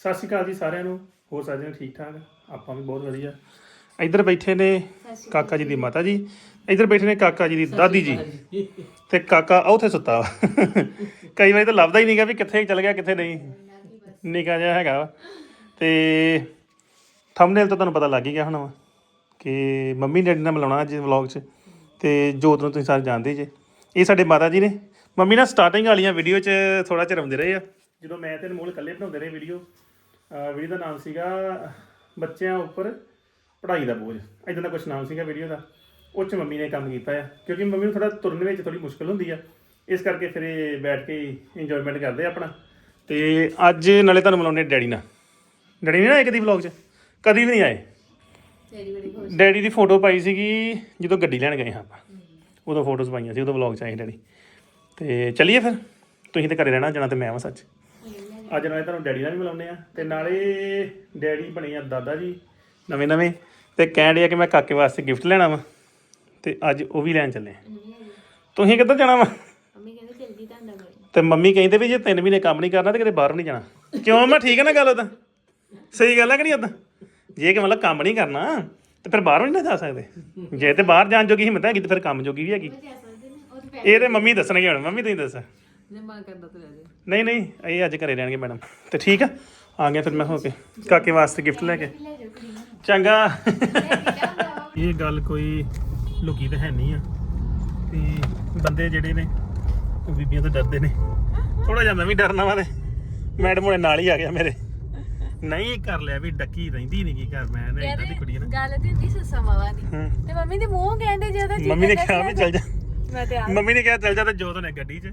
ਸਤਿ ਸ਼੍ਰੀ ਅਕਾਲ ਜੀ ਸਾਰਿਆਂ ਨੂੰ। ਹੋਰ ਸਾਰੇ ਜਣੇ ਠੀਕ ਠਾਕ? ਆਪਾਂ ਵੀ ਬਹੁਤ ਵਧੀਆ। ਇੱਧਰ ਬੈਠੇ ਨੇ ਕਾਕਾ ਜੀ ਦੀ ਮਾਤਾ ਜੀ। ਇੱਧਰ ਬੈਠੇ ਨੇ ਕਾਕਾ ਜੀ ਦੀ ਦਾਦੀ ਜੀ। ਤੇ ਕਾਕਾ ਆ ਉੱਥੇ ਸੁੱਤਾ ਵਾ। ਕਈ ਵਾਰੀ ਤਾਂ ਲੱਭਦਾ ਹੀ ਨਹੀਂਗਾ ਵੀ ਕਿੱਥੇ ਚਲ ਗਿਆ ਕਿੱਥੇ ਨਹੀਂ। ਨਿਕਾ ਜਿਹਾ ਹੈਗਾ ਵਾ। ਤੇ ਥੰਬਨੇਲ ਤੋਂ ਤੁਹਾਨੂੰ ਪਤਾ ਲੱਗ ਹੀ ਗਿਆ ਹੋਣਾ ਵਾ ਕਿ ਮੰਮੀ ਡੈਡੀ ਨਾਲ ਮਿਲਾਉਣਾ ਅੱਜ ਵਲੌਗ 'ਚ। ਤੇ ਜੋਤ ਨੂੰ ਤੁਸੀਂ ਸਾਰੇ ਜਾਣਦੇ ਜੇ। ਇਹ ਸਾਡੇ ਮਾਤਾ ਜੀ ਨੇ। ਮੰਮੀ ਨਾਲ ਸਟਾਰਟਿੰਗ ਵਾਲੀਆਂ ਵੀਡੀਓ 'ਚ ਥੋੜਾ ਚਿਰ ਆਉਂਦੇ ਰਹੇ ਆ। ਜਦੋਂ ਮੈਂ ਤੇ ਅਨਮੋਲ ਇਕੱਲੇ ਬਣਾਉਂਦੇ ਰਹੇ ਵੀਡੀਓ ਵੀਡੀਓ ਦਾ ਨਾਮ ਸੀਗਾ ਬੱਚਿਆਂ ਉੱਪਰ ਪੜ੍ਹਾਈ ਦਾ ਬੋਝ। ਇਦਾਂ ਦਾ ਕੁਝ ਨਾਮ ਸੀਗਾ ਵੀਡੀਓ ਦਾ। ਉਹ 'ਚ ਮੰਮੀ ਨੇ ਕੰਮ ਕੀਤਾ ਆ। ਕਿਉਂਕਿ ਮੰਮੀ ਨੂੰ ਥੋੜਾ ਤੁਰਨ ਵਿੱਚ ਥੋੜੀ ਮੁਸ਼ਕਲ ਹੁੰਦੀ ਆ। ਇਸ ਕਰਕੇ ਫਿਰ ਇਹ ਬੈਠ ਕੇ ਇੰਜੋਇਮੈਂਟ ਕਰਦੇ ਆ ਆਪਣਾ। ਤੇ ਅੱਜ ਨਾਲੇ ਤੁਹਾਨੂੰ ਮਿਲਾਉਣੇ ਡੈਡੀ ਨਾਲ। ਡੈਡੀ ਨਹੀਂ ਨਾ ਆਏ ਕਦੀ ਵਲੌਗ 'ਚ? ਕਦੀ ਵੀ ਨਹੀਂ ਆਏ? ਡੈਡੀ ਦੀ ਫੋਟੋ ਪਾਈ ਸੀਗੀ ਜਦੋਂ ਗੱਡੀ ਲੈਣ ਗਏ ਹਾਂ ਆਪਾਂ। ਉਦੋਂ ਫੋਟੋਜ਼ ਪਾਈਆਂ ਸੀ ਉਦੋਂ ਵਲੌਗ ਚ ਆਏ ਡੈਡੀ। ਤੇ ਚੱਲੀਏ ਫਿਰ? ਤੁਸੀਂ ਤੇ ਘਰੇ ਰਹਿਣਾ ਜਾਣਾ ਤੇ ਮੈਂ ਵਾਂ ਸੱਚ। ਅੱਜ ਨਾਲੇ ਤੁਹਾਨੂੰ ਡੈਡੀ ਨਾਲ ਵੀ ਮਿਲਾਉਂਦੇ ਆ ਤੇ ਨਾਲੇ ਡੈਡੀ ਬਣੇ ਆ ਦਾਦਾ ਜੀ। ਨਵੇਂ ਨਵੇਂ। ਤੇ ਕਹਿਣ ਡਿਆ ਕਿ ਮੈਂ ਕਾਕੇ ਵਾਸਤੇ ਗਿਫਟ ਲੈਣਾ ਵਾ। ਤੇ ਅੱਜ ਉਹ ਵੀ ਲੈਣ ਚੱਲੇ ਆ। ਤੁਸੀਂ ਕਿੱਧਰ ਜਾਣਾ ਵਾ? ਮੰਮੀ ਕਹਿੰਦੇ ਜਲਦੀ ਤਾਂ ਅੰਦਰ ਬੜੀ ਤੇ ਮੰਮੀ ਕਹਿੰਦੇ ਵੀ ਜੇ ਤਿੰਨ ਮਹੀਨੇ ਕੰਮ ਨਹੀਂ ਕਰਨਾ ਤੇ ਕਿਤੇ ਬਾਹਰ ਨਹੀਂ ਜਾਣਾ। ਕਿਉਂ ਮੈਂ ਠੀਕ ਹੈ ਨਾ ਗੱਲ ਉਹਦਾ ਸਹੀ ਗੱਲ ਹੈ ਕਿ ਨਹੀਂ ਉਦਾਂ ਜੇ ਕਿ ਮਤਲਬ ਕੰਮ ਨਹੀਂ ਕਰਨਾ ਤੇ ਫਿਰ ਬਾਹਰ ਨਹੀਂ ਜਾ ਸਕਦੇ। ਜੇ ਤੇ ਬਾਹਰ ਜਾਣ ਜੋਗੀ ਹਿੰਮਤ ਹੈਗੀ ਤੇ ਫਿਰ ਕੰਮ ਜੋਗੀ ਵੀ ਹੈਗੀ। ਜਾ ਸਕਦੇ ਨੇ ਉਹ ਤੇ ਇਹ ਤੇ ਮੰਮੀ ਦੱਸਣਗੇ ਹੁਣ ਮੰਮੀ ਤੁਸੀਂ ਦੱਸ। ਜੇ ਮਨ ਕਰਦਾ ਤਾਂ ਲੈ ਜਾ। ਨਹੀਂ ਨਹੀਂ ਇਹ ਅੱਜ ਘਰੇ ਰਹਿਣਗੇ ਮੈਡਮ। ਤੇ ਠੀਕ ਆ? ਆ ਗਿਆ ਫਿਰ ਮੈਂ ਹੋ ਕੇ ਕਾਕੇ ਵਾਸਤੇ ਗਿਫਟ ਲੈ ਕੇ। ਚੰਗਾ। ਇਹ ਗੱਲ ਕੋਈ ਲੁਕੀ ਤਾਂ ਹੈ ਨਹੀਂ ਆ। ਤੇ ਬੰਦੇ ਜਿਹੜੇ ਨੇ ਉਹ ਬੀਬੀਆਂ ਤੋਂ ਡਰਦੇ ਨੇ। ਥੋੜਾ ਜਿਹਾ ਮੈਂ ਵੀ ਡਰਨਾ ਵਾ ਤੇ। ਮੈਡਮ ਹੁਣੇ ਨਾਲ ਹੀ ਆ ਗਿਆ ਮੇਰੇ। ਨਹੀਂ ਕਰ ਲਿਆ ਵੀ ਡੱਕੀ ਰਹਿੰਦੀ ਨਹੀਂ ਕੀ ਕਰ ਮੈਂ ਨਾ ਇਦਾਂ ਦੀ ਕੁੜੀ ਆ ਨਾ। ਗੱਲ ਤੇ ਹੁੰਦੀ ਸੱਸਾ ਮਾਵਾ ਦੀ। ਤੇ ਮੰਮੀ ਦੇ ਮੂੰਹ ਕਹਿੰਦੇ ਜ਼ਿਆਦਾ ਮੰਮੀ ਨੇ ਕਿਹਾ ਵੀ ਚੱਲ ਜਾ। ਮੈਂ ਤੇ ਆ ਮੰਮੀ ਨੇ ਕਿਹਾ ਚੱਲ ਜਾ ਤੇ ਜੋਤ ਨੇ ਗੱਡੀ 'ਚ।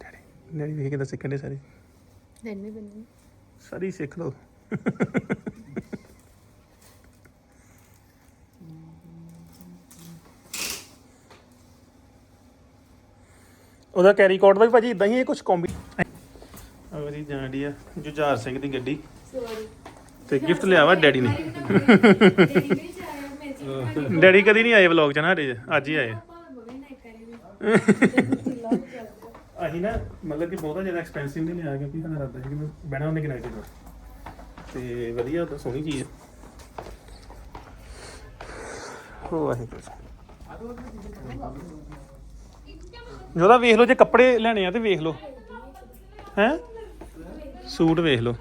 ਡੈਡੀ ਡੈਡੀ ਵੇਖ ਕੇ ਤਾਂ ਸਿੱਖਣੇ ਸਾਰੇ ਦਿਨ ਵੀ ਬੰਨੀ ਸਾਰੀ ਸਿੱਖ ਲਓ ਉਹਦਾ ਕੈਰੀ ਕੋਡ ਦਾ ਵੀ ਭਾਜੀ ਇਦਾਂ ਹੀ ਇਹ ਕੁਝ ਕੰਬੀ ਅਗਰੀ ਜਾਂਦੀ ਆ ਜੁਝਾਰ ਸਿੰਘ ਦੀ ਗੱਡੀ। ਸੋਰੀ ਤੇ ਗਿਫਟ ਲਿਆ ਵਾ ਡੈਡੀ ਨੇ ਡੈਡੀ ਕਦੀ ਨਹੀਂ ਆਏ ਵਲੌਗ ਚ ਨਾ ਸਾਡੇ 'ਚ, ਅੱਜ ਹੀ ਆਏ। ਅਸੀਂ ਨਾ ਮਤਲਬ ਕਿ ਬਹੁਤਾ ਜ਼ਿਆਦਾ ਐਕਸਪੈਂਸਿਵ ਨਹੀਂ ਲਿਆ ਕਿਉਂਕਿ ਸਾਨੂੰ ਲੱਗਦਾ ਸੀ ਕਿ ਮੈਂ ਬਹਿਣਾ ਉਹਨੇ ਕਿਨਾਰੇ ਤੇ ਤੇ ਵਧੀਆ ਤਾਂ ਸੋਹਣੀ ਚੀਜ਼ ਹੈ ਹੋ ਵਾਹਿਗੁਰੂ। ਜੋਦਾ ਵੇਖ ਲਓ ਜੇ ਕੱਪੜੇ ਲੈਣੇ ਆ ਤੇ ਵੇਖ ਲਓ। ਹੈ? ਸੂਟ ਵੇਖ ਲਓ।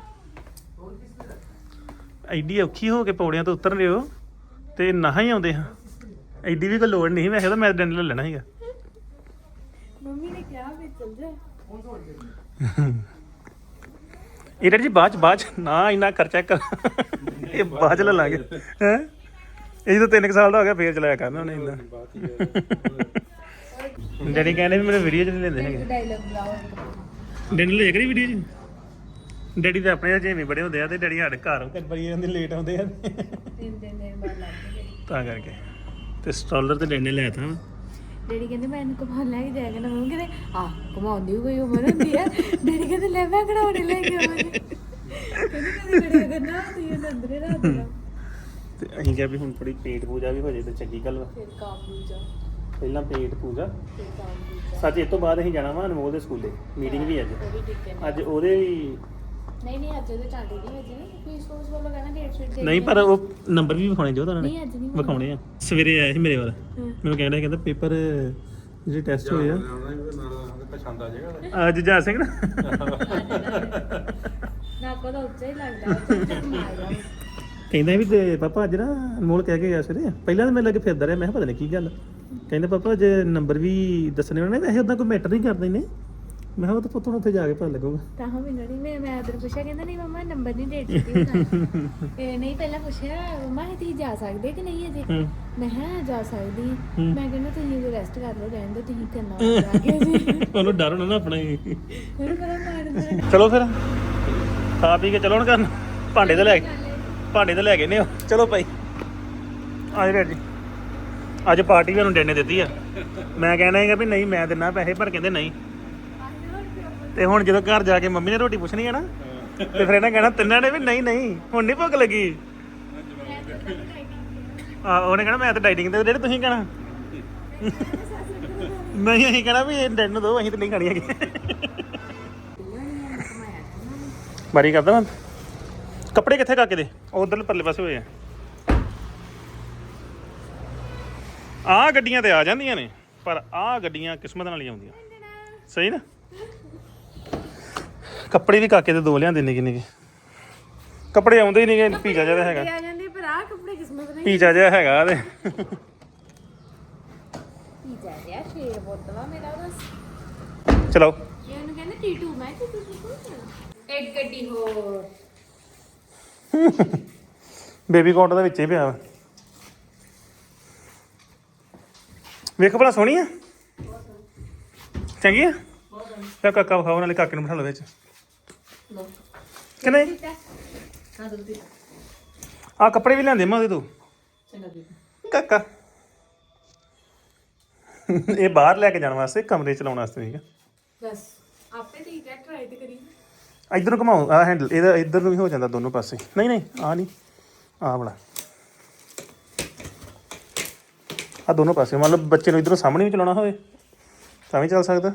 ਐਡੀ ਔਖੀ ਹੋ ਕੇ ਪੌੜੀਆਂ ਤੋਂ ਉਤਰ ਲਿਓ ਤੇ ਨਾ ਹੀ ਆਉਂਦੇ ਹਾਂ। ਐਡੀ ਵੀ ਕੋਈ ਲੋੜ ਨਹੀਂ ਮੈਂ ਕਿਹਾ ਮੈਂ ਡੰਡ ਲੈ ਲੈਣਾ ਸੀਗਾ। ਮੰਮੀ ਨੇ ਕਿਹਾ ਵੀ ਚੱਲ ਜਾ। ਇਹ ਡੈਡੀ ਜੀ ਬਾਅਦ ਚ ਬਾਅਦ ਚ। ਨਾ ਇੰਨਾ ਖਰਚਾ ਕਰ ਇਹ ਬਾਅਦ ਚ ਲੈ ਲਾਂਗੇ। ਹੈ? ਇਹ ਜਦੋਂ 3 ਸਾਲ ਦਾ ਹੋ ਗਿਆ ਫੇਰ ਚਲਾਇਆ ਕਰਨਾ ਉਹਨੇ ਇੰਨਾ। ਡੈਡੀ ਕਹਿੰਦੇ ਵੀ ਮੈਨੂੰ ਵੀਡੀਓ ਚ ਨਹੀਂ ਲੈਂਦੇ ਹੈਗੇ। ਡਾਇਲੌਗ ਬੁਲਾਓ। ਡੈਡੀ ਲੈ ਕਰੀ ਵੀਡੀਓ ਚ? ਡੈਡੀ ਤਾਂ ਆਪਣੇ ਜਿਵੇਂ ਬੜੇ ਹੁੰਦੇ ਆ ਤੇ ਡੈਡੀ ਸਾਡੇ ਘਰ ਕਈ ਵਾਰੀ ਜਾਂਦੇ ਲੇਟ ਆਉਂਦੇ ਆ। ਤਿੰਨ ਦਿਨ ਦੇ ਬਾਅਦ ਲੱਗਦੇ ਤਾਂ ਕਰਕੇ। ਤੇ ਸਟਾਲਰ ਤੇ ਡੈਡੀ ਨੇ ਲੈ ਤਾ। ਡੈਡੀ ਕਹਿੰਦੇ ਮੈਂ ਇਹਨੂੰ ਘੁਮਾਉਣ ਲੈ ਕੇ ਜਾਇਆ ਕਰਨਾ ਮੰਮੀ ਕਹਿੰਦੇ ਆ ਘੁਮਾਉਂਦੀ ਵੀ ਕੋਈ ਉਮਰ ਹੁੰਦੀ ਆ? ਡੈਡੀ ਕਹਿੰਦੇ ਲੈ ਮੈਂ ਘੜਾਉਣੇ ਲੈ ਕੇ ਆਵਾਂਗੇ। ਕਹਿੰਦੇ ਕੜਿਆ ਕਰਨਾ ਤੁਸੀਂ ਇਹਨੂੰ ਅੰਦਰੇ ਦੇਣਾ। ਤੇ ਅਸੀਂ ਕਿਹਾ ਵੀ ਹੁਣ ਥੋੜੀ ਪੇਟ ਪੂਜਾ ਵੀ ਹੋ ਜੇ ਤੇ ਚੰਗੀ ਗੱਲ ਵਾ। ਫਿਰ ਕੰਮ ਪੂਜਾ। ਪਹਿਲਾਂ ਪੇਟ ਪੂਜਾ। ਫਿਰ ਕੰਮ ਪੂਜਾ। ਸੱਚ ਇਹ ਤੋਂ ਬਾਅਦ ਅਸੀਂ ਜਾਣਾ ਵਾ ਅਨਮੋਲ ਦੇ ਸਕੂਲੇ। ਮੀਟਿੰਗ ਵੀ ਅੱਜ। ਉਹ ਵੀ ਟਿਕਣ ਅੱਜ ਉਹਦੇ ਵੀ ਨਹੀਂ ਪਰ ਉਹ ਨੰਬਰ ਵੀ ਵਿਖਾਉਣੇ ਜੋ ਉਹਨਾਂ ਨਹੀਂ, ਵਿਖਾਉਣੇ ਆ। ਸਵੇਰੇ ਆਇਆ ਸੀ ਮੇਰੇ ਵੱਲ। ਮੈਨੂੰ ਕਹਿੰਦਾ ਕਹਿੰਦਾ ਪੇਪਰ ਜਿਹੜੇ ਟੈਸਟ ਹੋਏ ਆ। ਅੱਜ ਜਾ ਸਿੰਘ ਨਾ। ਕਹਿੰਦਾ ਵੀ ਤੇ ਪਾਪਾ ਅੱਜ ਨਾ ਮੋਲ ਕਹਿ ਕੇ ਗਿਆ ਸਵੇਰੇ। ਪਹਿਲਾਂ ਤਾਂ ਮੇਰੇ ਲੱਗੇ ਫਿਰਦਾ ਰਿਹਾ ਮੈਂ ਕਿਹਾ ਪਤਾ ਨਹੀਂ ਕੀ ਗੱਲ। ਕਹਿੰਦਾ ਪਾਪਾ ਅੱਜ ਨੰਬਰ ਵੀ ਦੱਸਣੇ ਉਹਨੇ ਵੈਸੇ ਉਦਾਂ ਕੋਈ ਮੈਟਰ ਨਹੀਂ ਕਰਦੇ ਨੇ। ਮੈਂ ਕਿਹਾ ਉਹ ਤਾਂ ਪੁੱਤ ਹੁਣ ਉੱਥੇ ਜਾ ਕੇ ਪਤਾ ਲੱਗੂਗਾ। ਤਾਂ ਹਾਂ ਮੈਨੂੰ ਨਹੀਂ ਮੈਂ ਮੈਂ ਉਧਰ ਪੁੱਛਿਆ ਕਹਿੰਦਾ ਨਹੀਂ ਮਮਾ ਨੰਬਰ ਨਹੀਂ ਦੇ ਦਿੱਤੀ ਇਹ ਨਹੀਂ ਪਹਿਲਾਂ ਪੁੱਛਿਆ ਮਮਾ ਇਹ ਤੁਸੀਂ ਜਾ ਸਕਦੇ ਕਿ ਨਹੀਂ ਅਜੇ? ਹੂੰ। ਮੈਂ ਹਾਂ ਜਾ ਸਕਦੀ। ਮੈਂ ਕਹਿੰਦਾ ਤੁਸੀਂ ਰੈਸਟ ਕਰ ਲਓ ਰਹਿਣ ਦਿਓ ਤੁਸੀਂ ਕਰਨਾ ਜਾ ਕੇ ਜੀ ਉਹਨੂੰ ਡਰ ਹੋਣਾ ਨਾ ਆਪਣਾ ਹੀ। ਫਿਰ ਬੜਾ ਮਾਰਦਾ ਚਲੋ ਫਿਰ। ਖਾ ਪੀ ਕੇ ਚਲੋ ਹੁਣ ਕਰਨ ਭਾਂਡੇ ਤੇ ਲੈ ਕੇ ਭਾਂਡੇ ਤੇ ਲੈ ਗਏ ਨੇ ਉਹ। ਚਲੋ ਭਾਈ। ਆਜ ਰੈਡੀ ਅੱਜ ਪਾਰਟੀ ਵੀ ਉਹਨੂੰ ਡੈਨੇ ਦਿੱਤੀ ਆ। ਮੈਂ ਕਹਿਣਾ ਹੈਗਾ ਵੀ ਨਹੀਂ ਮੈਂ ਦਿੰਨਾ ਪੈਸੇ ਪਰ ਕਹਿੰਦੇ ਨਹੀਂ। ਤੇ ਹੁਣ ਜਦੋਂ ਘਰ ਜਾ ਕੇ ਮੰਮੀ ਨੇ ਰੋਟੀ ਪੁੱਛਣੀ ਹੈ ਨਾ, ਤੇ ਫਿਰ ਇਹਨਾਂ ਕਹਿਣਾ ਤਿੰਨਾਂ ਨੇ ਵੀ ਨਹੀਂ ਨਹੀਂ, ਹੁਣ ਨਹੀਂ ਭੁੱਖ ਲੱਗੀ। ਆ, ਉਹਨੇ ਕਹਿਣਾ ਮੈਂ ਤਾਂ ਡਾਈਟਿੰਗ ਤੇ ਜਿਹੜੇ ਤੁਸੀਂ ਕਹਿਣਾ। ਨਹੀਂ, ਅਸੀਂ ਕਹਿਣਾ ਵੀ ਇਹ ਡੈਡ ਨੂੰ ਦੋ, ਅਸੀਂ ਤਾਂ ਨਹੀਂ ਖਾਣੀ ਹੈਗੀ। ਬਾਰੀ ਕਰਦਾ ਮੈਂ। ਕੱਪੜੇ ਕਿੱਥੇ ਕਾਕੇ ਦੇ ਉਧਰ ਪਰਲੇ ਪਾਸੇ ਹੋਏ ਆ। ਆ ਗੱਡੀਆਂ ਤੇ ਆ ਜਾਂਦੀਆਂ ਨੇ, ਪਰ ਆ ਗੱਡੀਆਂ ਕਿਸਮਤ ਨਾਲ ਹੀ ਆਉਂਦੀਆਂ। ਸਹੀ ਨਾ? ਕੱਪੜੇ ਵੀ ਕਾਕੇ ਦੇ ਦੋ ਲਿਆਂਦੇ ਨਿੱਕੇ ਨਿੱਕੇ ਕੱਪੜੇ ਆਉਂਦੇ ਹੀ ਨਹੀਂਗੇ ਪੀਜ਼ਾ ਜਿਹਾ ਤਾਂ ਹੈਗਾ। ਆ ਜਾਂਦੇ ਪਰ ਆ ਕੱਪੜੇ ਕਿਸਮਤ ਨਹੀਂ। ਪੀਜ਼ਾ ਜਿਹਾ ਹੈਗਾ ਤੇ। ਪੀਜ਼ਾ ਜਿਆ ਸ਼ੇਰ ਬੋਤਲਾ ਮੇਰਾ ਬਸ ਚਲੋ ਇਹ ਉਹਨੂੰ ਕਹਿੰਦੇ ਟੀਟੂ ਮੈਂ ਟੀਟੂ ਟੀਟੂ ਇੱਕ ਗੱਡੀ ਹੋਰ। ਬੇਬੀ ਕਾਊਂਟ ਦੇ ਵਿੱਚ ਹੀ ਪਿਆ ਵਾ। ਵੇਖ ਭਲਾ ਸੋਹਣੀ ਆ? ਚੰਗੀ ਆ? ਕਾਕਾ ਵਿਖਾਓ ਨਾਲੇ ਕਾਕੇ ਨੂੰ ਬਿਠਾ ਲਓ ਵਿੱਚ। ਕਿ ਨਹੀਂ? ਆ। ਕੱਪੜੇ ਵੀ ਲਿਆਂਦੇ ਮੈਂ ਉਹਦੇ ਤੋਂ ਕਾਕਾ। ਇਹ ਬਾਹਰ ਲੈ ਕੇ ਜਾਣ ਵਾਸਤੇ ਕਮਰੇ ਚ ਲਾਉਣ ਵਾਸਤੇ ਠੀਕ ਆ ਬਸ ਆਪੇ ਠੀਕ ਹੈ ਟਰਾਈ ਤੇ ਕਰੀ। ਇਧਰ ਨੂੰ ਘਮਾਓ ਆ ਹੈਂਡਲ ਇਹਦਾ ਇਧਰ ਨੂੰ ਵੀ ਹੋ ਜਾਂਦਾ ਦੋਨੋਂ ਪਾਸੇ। ਨਹੀਂ ਨਹੀਂ ਆ ਨਹੀਂ ਆ ਬੜਾ ਆ ਦੋਨੋਂ ਪਾਸੇ ਮਤਲਬ ਬੱਚੇ ਨੂੰ ਇਧਰੋਂ ਸਾਹਮਣੇ ਵੀ ਚਲਾਉਣਾ ਹੋਵੇ ਤਾਂ ਵੀ ਚੱਲ ਸਕਦਾ।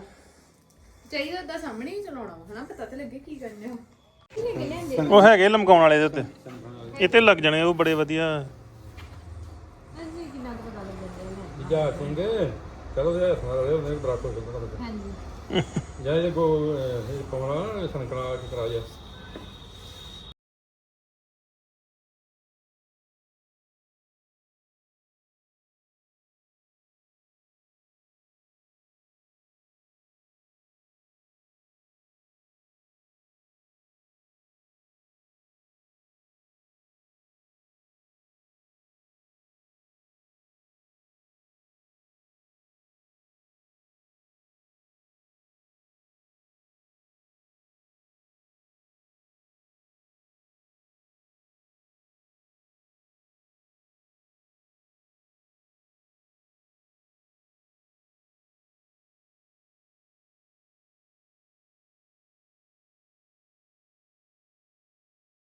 ਚਾਹੀਦਾ ਉਹਦਾ ਸਾਹਮਣੇ ਹੀ ਚਲਾਉਣਾ ਵਾ, ਹਨਾ ਪਤਾ ਤੇ ਲੱਗੇ ਕੀ ਕਰਨੇ ਹੋ ਉਹ ਹੈਗੇ ਲਮਕਾਉਣ ਵਾਲੇ ਦੇ ਉੱਤੇ। ਇਹ ਤੇ ਲੱਗ ਜਾਣੇ ਉਹ ਬੜੇ ਵਧੀਆ। ਹਾਂਜੀ ਕਿੰਨਾ ਕੁ ਪਤਾ ਲੱਗ ਜਾਂਦਾ ਹੈ ਜਾ ਸਿੰਘ ਚਲੋ ਇਹ ਸਾਰਾ ਲੈ ਉਹਨੇ ਬਰਾਕੋ ਕਰਨਾ ਹਾਂਜੀ। ਜਾ ਕੋ ਇਹ ਕਮਲਾ ਸੰਕਰਾ ਕੀ ਕਰਾ ਜਾ